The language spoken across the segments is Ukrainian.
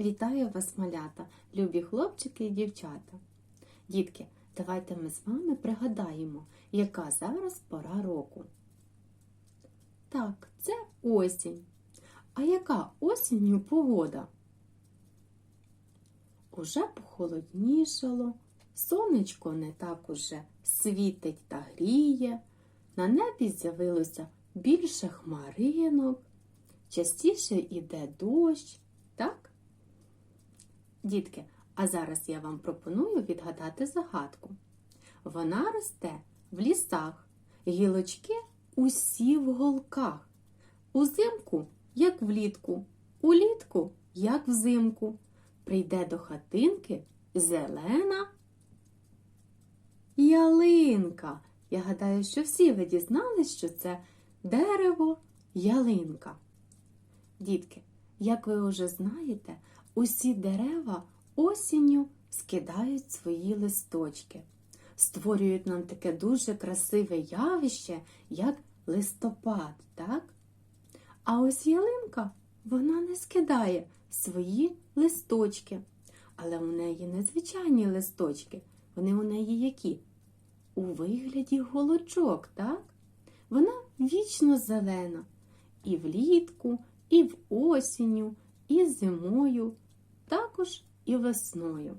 Вітаю вас, малята, любі хлопчики і дівчата. Дітки, давайте ми з вами пригадаємо, яка зараз пора року. Так, це осінь. А яка осінню погода? Уже похолоднішало, сонечко не так уже світить та гріє, на небі з'явилося більше хмаринок, частіше йде дощ, так? Дітки, а зараз я вам пропоную відгадати загадку. Вона росте в лісах, гілочки усі в голках. Узимку, як влітку, улітку, як взимку. Прийде до хатинки зелена ялинка. Я гадаю, що всі ви дізнались, що це дерево ялинка. Дітки, як ви вже знаєте, усі дерева осінню скидають свої листочки, створюють нам таке дуже красиве явище, як листопад, так? А ось ялинка, вона не скидає свої листочки, але у неї незвичайні листочки. Вони у неї які? У вигляді голочок, так? Вона вічно зелена. І влітку, і в осінню, і зимою, також і весною.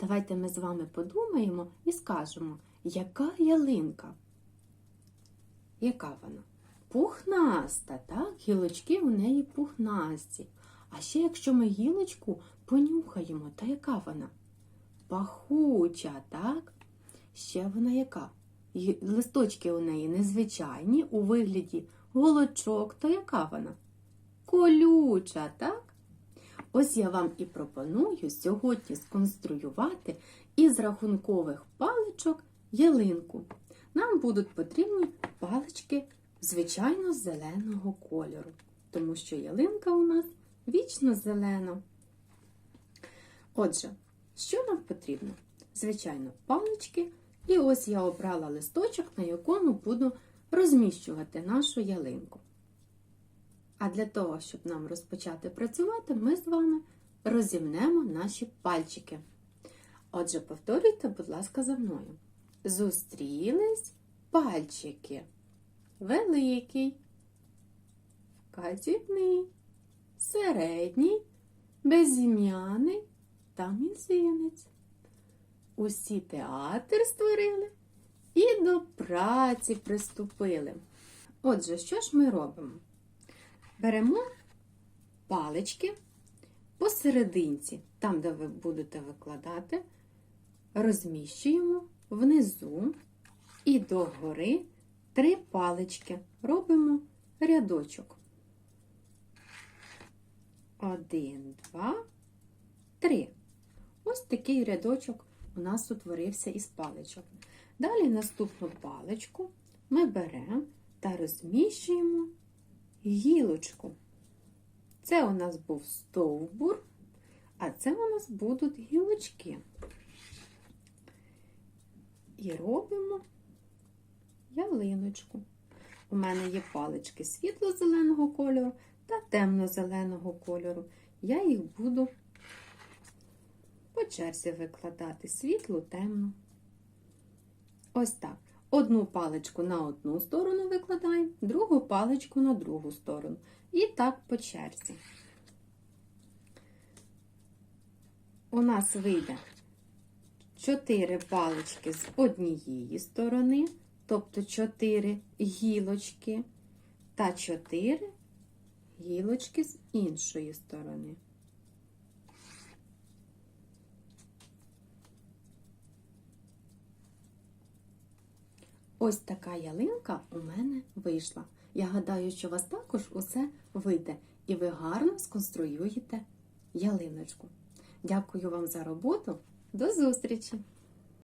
Давайте ми з вами подумаємо і скажемо, яка ялинка? Яка вона? Пухнаста, так? Гілочки у неї пухнасті. А ще якщо ми гілочку понюхаємо, то яка вона? Пахуча, так? Ще вона яка? Листочки у неї незвичайні, у вигляді голочок, то яка вона? Колюча, так? Ось я вам і пропоную сьогодні сконструювати із рахункових паличок ялинку. Нам будуть потрібні палички звичайно зеленого кольору, тому що ялинка у нас вічно зелена. Отже, що нам потрібно? Звичайно, палички. І ось я обрала листочок, на якому буду розміщувати нашу ялинку. А для того, щоб нам розпочати працювати, ми з вами розімнемо наші пальчики. Отже, повторюйте, будь ласка, за мною. Зустрілись пальчики. Великий, вказівний, середній, безім'яний та мізинець. Усі театр створили і до праці приступили. Отже, що ж ми робимо? Беремо палички посерединці, там, де ви будете викладати, розміщуємо внизу і догори три палички. Робимо рядочок. Один, два, три. Ось такий рядочок у нас утворився із паличок. Далі наступну паличку ми беремо та розміщуємо гілочку. Це у нас був стовбур, а це у нас будуть гілочки. І робимо ялиночку. У мене є палички світло-зеленого кольору та темно-зеленого кольору. Я їх буду по черзі викладати світлу, темну. Ось так. Одну паличку на одну сторону викладаємо, другу паличку на другу сторону. І так по черзі. У нас вийде 4 палички з однієї сторони, тобто 4 гілочки, та 4 гілочки з іншої сторони. Ось така ялинка у мене вийшла. Я гадаю, що у вас також усе вийде, і ви гарно сконструюєте ялиночку. Дякую вам за роботу. До зустрічі!